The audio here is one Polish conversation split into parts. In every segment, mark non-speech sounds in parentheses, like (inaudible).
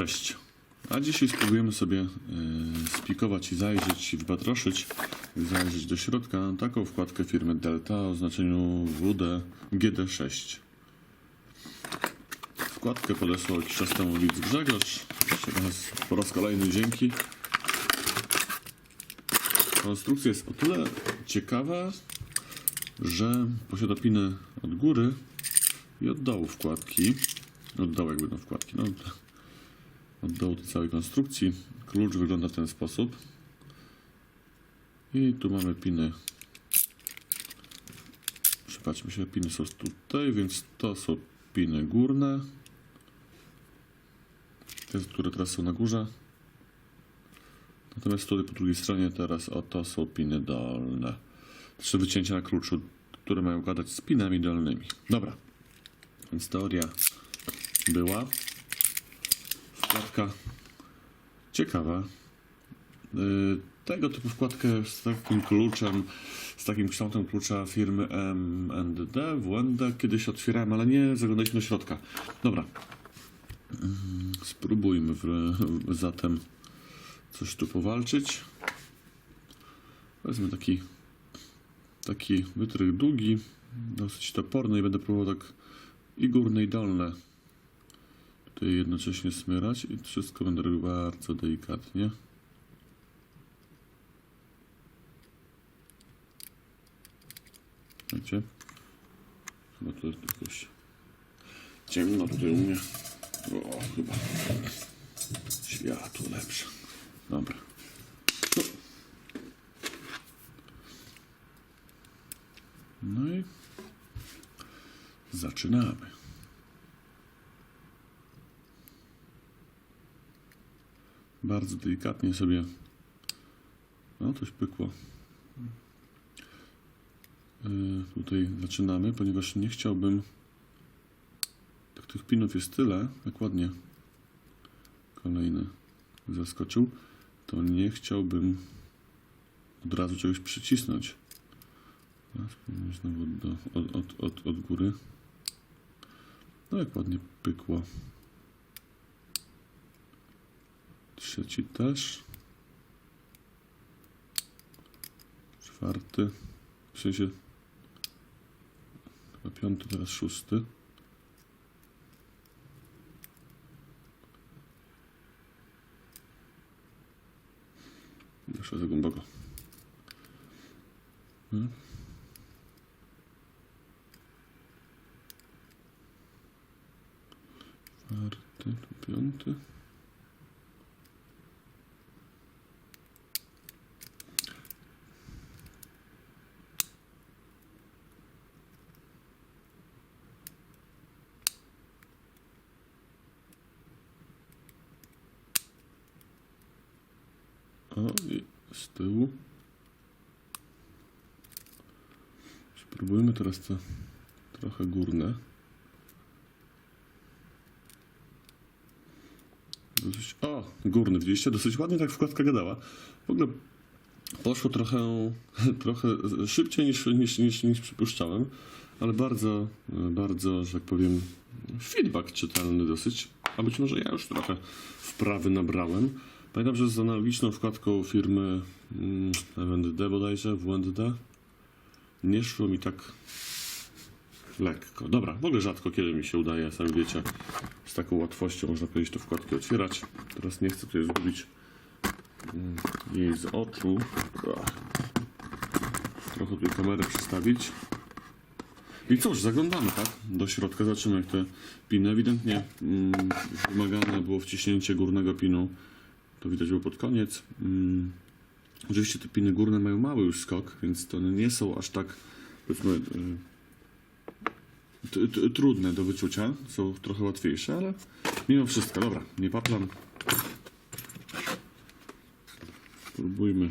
Cześć. A dzisiaj spróbujemy sobie e, spikować i zajrzeć i wypatroszyć, zajrzeć do środka taką wkładkę firmy Delta o znaczeniu WD GD6. Wkładkę podesłał jakiś czas temu widz Grzegorz. Jeszcze raz, po raz kolejny dzięki. Konstrukcja jest o tyle ciekawa, że posiada piny od góry i od dołu wkładki. Od dołu jakby no wkładki. No, od dołu tej całej konstrukcji. Klucz wygląda w ten sposób. I tu mamy piny. Przypatrzmy się, piny są tutaj, więc to są piny górne. Te, które teraz są na górze. Natomiast tutaj po drugiej stronie teraz oto są piny dolne. Trzy wycięcia na kluczu, które mają gadać z pinami dolnymi. Dobra. Więc teoria była. Wkładka ciekawa. Yy, Tego typu wkładkę z takim kluczem, z takim kształtem klucza firmy MND, WND kiedyś otwierałem, ale nie zaglądaliśmy do środka. Dobra. Mm, Spróbujmy w, zatem coś tu powalczyć. Wezmę taki taki wytrych długi, dosyć toporny i będę próbował tak i górne i dolne tutaj jednocześnie smyrać i wszystko będę robił bardzo delikatnie. Wiecie? Chyba to jakoś ciemno tutaj u mnie. O, chyba światło lepsze. Dobra. No. No i zaczynamy. Bardzo delikatnie sobie. No, coś pykło. Yy, tutaj zaczynamy, ponieważ nie chciałbym. Tak tych pinów jest tyle, jak ładnie. Kolejny zaskoczył. To nie chciałbym od razu czegoś przycisnąć. Teraz znowu do, od, od, od, od góry. No jak ładnie pykło. Trzeci też. Czwarty. W sensie piąty, teraz szósty. Jeszcze za głęboko. Hmm. Czwarty, piąty. I z tyłu. Spróbujmy teraz te trochę górne. Dosyć, o, górny, widzieliście? Dosyć ładnie tak wkładka gadała. W ogóle poszło trochę, (laughs) trochę szybciej niż, niż, niż, niż przypuszczałem, ale bardzo, bardzo, że tak powiem, feedback czytelny dosyć. A być może ja już trochę wprawy nabrałem. Pamiętam, że z analogiczną wkładką firmy mm, WND bodajże, WND, nie szło mi tak lekko. Dobra, w ogóle rzadko kiedy mi się udaje, sami wiecie, z taką łatwością można powiedzieć te wkładki otwierać. Teraz nie chcę tutaj zgubić mm, jej z oczu. Trochę tutaj kamerę przestawić. I cóż, zaglądamy, tak? Do środka, zobaczymy jak te piny. Ewidentnie mm, wymagane było wciśnięcie górnego pinu. To widać było pod koniec. Mm, oczywiście te piny górne mają mały już skok, więc to one nie są aż tak, powiedzmy, t- trudne do wyczucia. Są trochę łatwiejsze, ale mimo wszystko, dobra, nie paplam. Spróbujmy.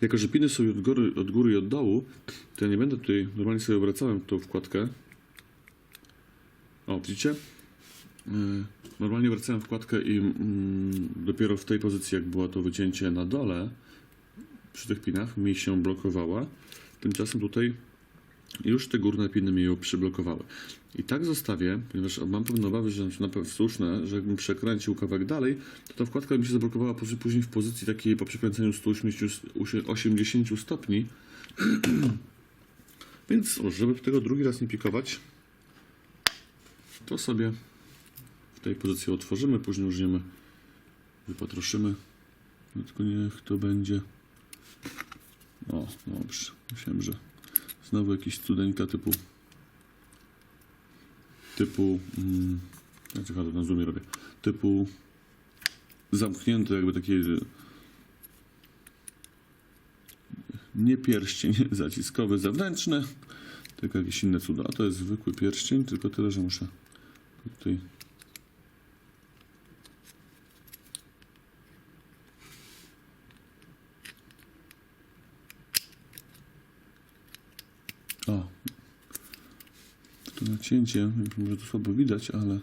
Jako, że piny są od góry, od góry i od dołu, to ja nie będę tutaj, normalnie sobie obracałem tą wkładkę. O, widzicie? Yy, Normalnie wracałem wkładkę i mm, dopiero w tej pozycji, jak było to wycięcie na dole, przy tych pinach, mi się blokowała. Tymczasem tutaj już te górne piny mi ją przyblokowały. I tak zostawię, ponieważ mam pewne obawy, że na pewno słuszne, że jakbym przekręcił kawałek dalej, to ta wkładka mi się zablokowała później w pozycji takiej po przekręceniu 180 stopni. (clears throat) Więc żeby tego drugi raz nie pikować, to sobie w tej pozycji otworzymy, później użyjemy, wypatroszymy. No tylko niech to będzie. O, dobrze. Myślałem, że znowu jakiś cudeńka typu typu mm, jak to na zoomie robię typu zamknięte jakby takie nie pierścień (laughs) zaciskowy zewnętrzny tylko jakieś inne cuda a to jest zwykły pierścień tylko tyle, że muszę tutaj to nacięcie, może to słabo widać, ale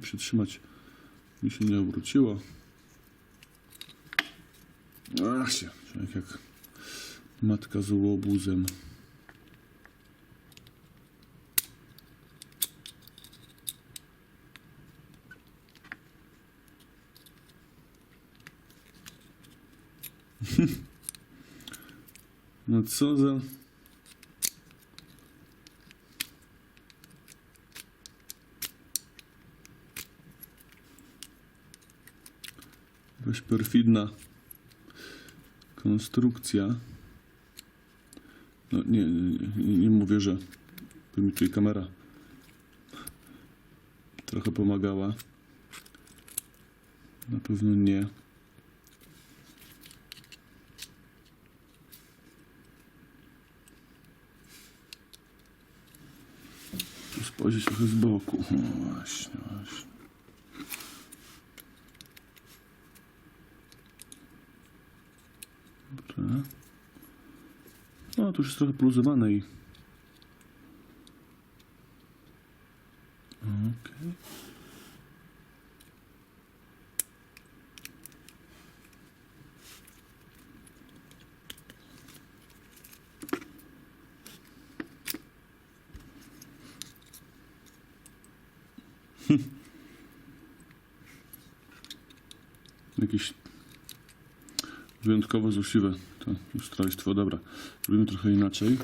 przytrzymać. Mi się nie obróciło. Ach się, jak matka z łobuzem. (laughs) No co za... Jakaś perfidna konstrukcja. No nie, nie, nie, mówię, że by mi tutaj kamera trochę pomagała. Na pewno nie. Spojrzeć trochę z boku. O, właśnie, właśnie. Dobrze. No, to już jest trochę poluzowane i... Okej. (laughs) Jakieś wyjątkowo złośliwe to ustrojstwo. Dobra, robimy trochę inaczej.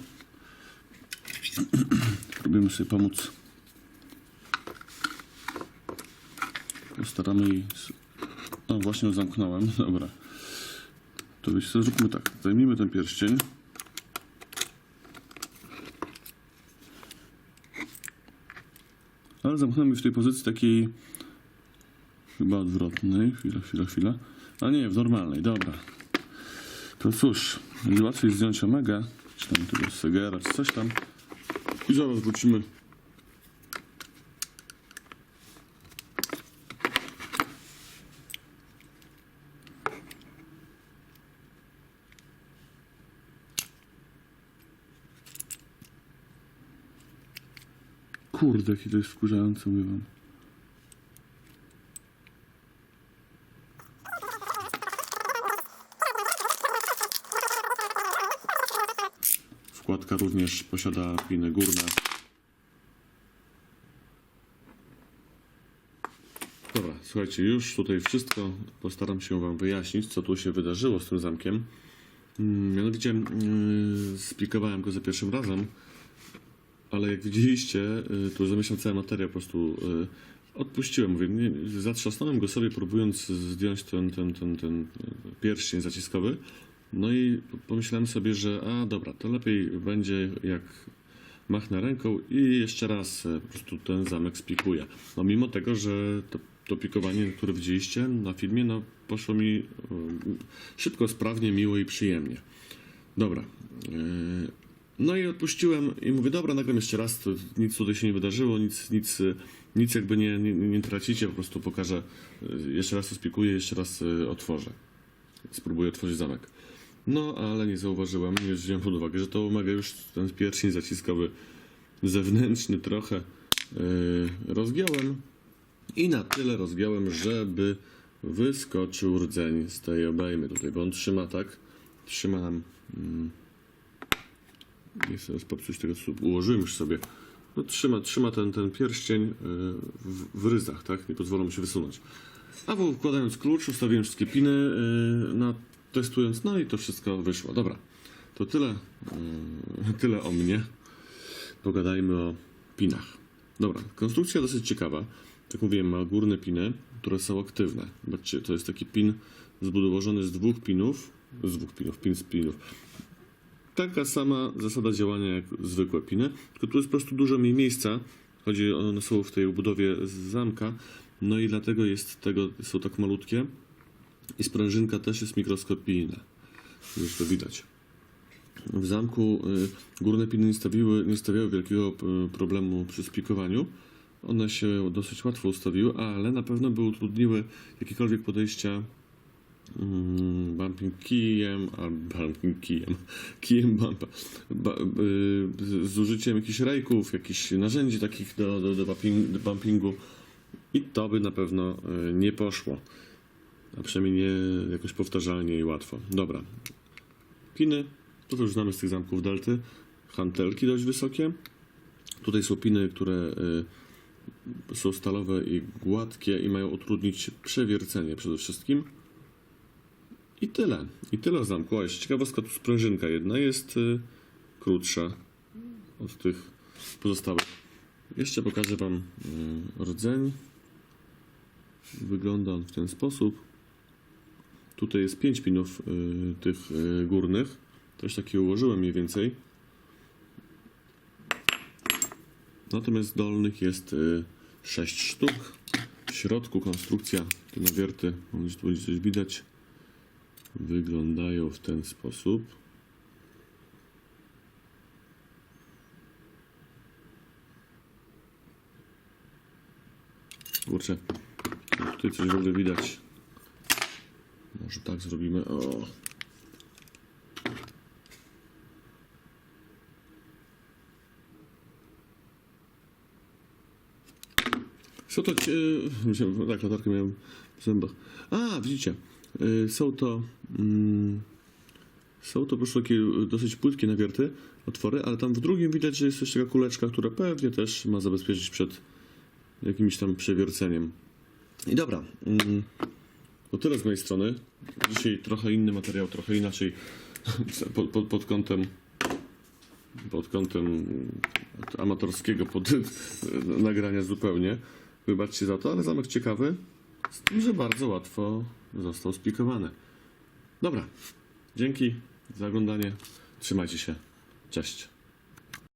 (clears throat) Próbujemy sobie pomóc. Postaramy jej... O, właśnie ją zamknąłem. (laughs) Dobra. To wiecie zróbmy tak. Zajmijmy ten pierścień. Ale zamknąłem w tej pozycji takiej chyba odwrotnej. Chwila, chwila, chwila. A nie, w normalnej, dobra. To cóż, będzie łatwiej zdjąć omega, czy tam tego segera, czy coś tam. I zaraz wrócimy. Kurde, jaki to jest wkurzający, mówię wam. Również posiada piny górne. Dobra, słuchajcie, już tutaj wszystko postaram się Wam wyjaśnić, co tu się wydarzyło z tym zamkiem. Mm, Mianowicie yy, splikowałem go za pierwszym razem, ale jak widzieliście, yy, tu zamieszam cały materiał, po prostu yy, odpuściłem, mówię, nie, zatrzasnąłem go sobie, próbując zdjąć ten, ten, ten, ten pierścień zaciskowy. No i pomyślałem sobie, że a dobra, to lepiej będzie jak machnę ręką i jeszcze raz e, po prostu ten zamek spikuję. No mimo tego, że to, to pikowanie, które widzieliście na filmie, no poszło mi e, szybko, sprawnie, miło i przyjemnie. Dobra. e, No i odpuściłem i mówię, dobra, nagram jeszcze raz, to nic tutaj się nie wydarzyło, nic, nic, nic jakby nie, nie, nie tracicie, po prostu pokażę, jeszcze raz to spikuję, jeszcze raz otworzę. Spróbuję otworzyć zamek. No, ale nie zauważyłem, nie wziąłem pod uwagę, że to Omega już ten pierścień zaciskowy zewnętrzny trochę yy, rozgiąłem. I na tyle rozgiąłem, żeby wyskoczył rdzeń z tej obejmy. Tutaj, bo on trzyma tak, trzyma nam, mm, nie chcę popsuć tego, co ułożyłem już sobie, no trzyma, trzyma ten, ten pierścień y, w, w ryzach, tak, nie pozwolą mu się wysunąć. A wkładając klucz, ustawiłem wszystkie piny, y, na, testując, no i to wszystko wyszło. Dobra, to tyle, y, tyle o mnie. Pogadajmy o pinach. Dobra, konstrukcja dosyć ciekawa. Jak mówiłem, ma górne piny, które są aktywne. Zobaczcie, to jest taki pin zbudowana z dwóch pinów, z dwóch pinów, pin z pinów. Taka sama zasada działania jak zwykłe piny, tylko tu jest po prostu dużo mniej miejsca. Chodzi, one są w tej budowie z zamka, no i dlatego jest tego, są tak malutkie. I sprężynka też jest mikroskopijna. Już to widać. W zamku y, górne piny nie, stawiły, nie stawiały wielkiego y, problemu przy spikowaniu. One się dosyć łatwo ustawiły, ale na pewno by utrudniły jakiekolwiek podejścia mm, bumping kijem, a bumping kijem, (laughs) kijem bumpa, y, z- użyciem jakichś rejków, jakichś narzędzi takich do, do, do bumping, do bumpingu i to by na pewno nie poszło. A przynajmniej nie jakoś powtarzalnie i łatwo. Dobra. Piny, to co już znamy z tych zamków delty. Hantelki dość wysokie. Tutaj są piny, które y, są stalowe i gładkie i mają utrudnić przewiercenie przede wszystkim. I tyle. I tyle o zamku. O, jeszcze ciekawostka, tu sprężynka jedna jest y, krótsza od tych pozostałych. Jeszcze pokażę Wam y, rdzeń. Wygląda on w ten sposób. Tutaj jest 5 pinów y, tych y, górnych. Też takie ułożyłem mniej więcej. Natomiast dolnych jest 6 sztuk. W środku konstrukcja, te nawierty, mam tu będzie coś widać, wyglądają w ten sposób. Kurczę, tutaj coś w ogóle widać. Może tak zrobimy. O. Są to. cie- Myślałem, tak, latarkę miałem w zębach. A, widzicie. y, Są to. Mm, są to po prostu takie dosyć płytkie nawierty, otwory, ale tam w drugim widać, że jest jeszcze taka kuleczka, która pewnie też ma zabezpieczyć przed jakimś tam przewierceniem. I dobra. Mm, to tyle z mojej strony. Dzisiaj trochę inny materiał, trochę inaczej (laughs) pod, pod, pod kątem pod kątem amatorskiego pod, (laughs) nagrania zupełnie. Wybaczcie za to, ale zamek ciekawy, z tym, że bardzo łatwo został spikowany. Dobra, dzięki za oglądanie. Trzymajcie się. Cześć.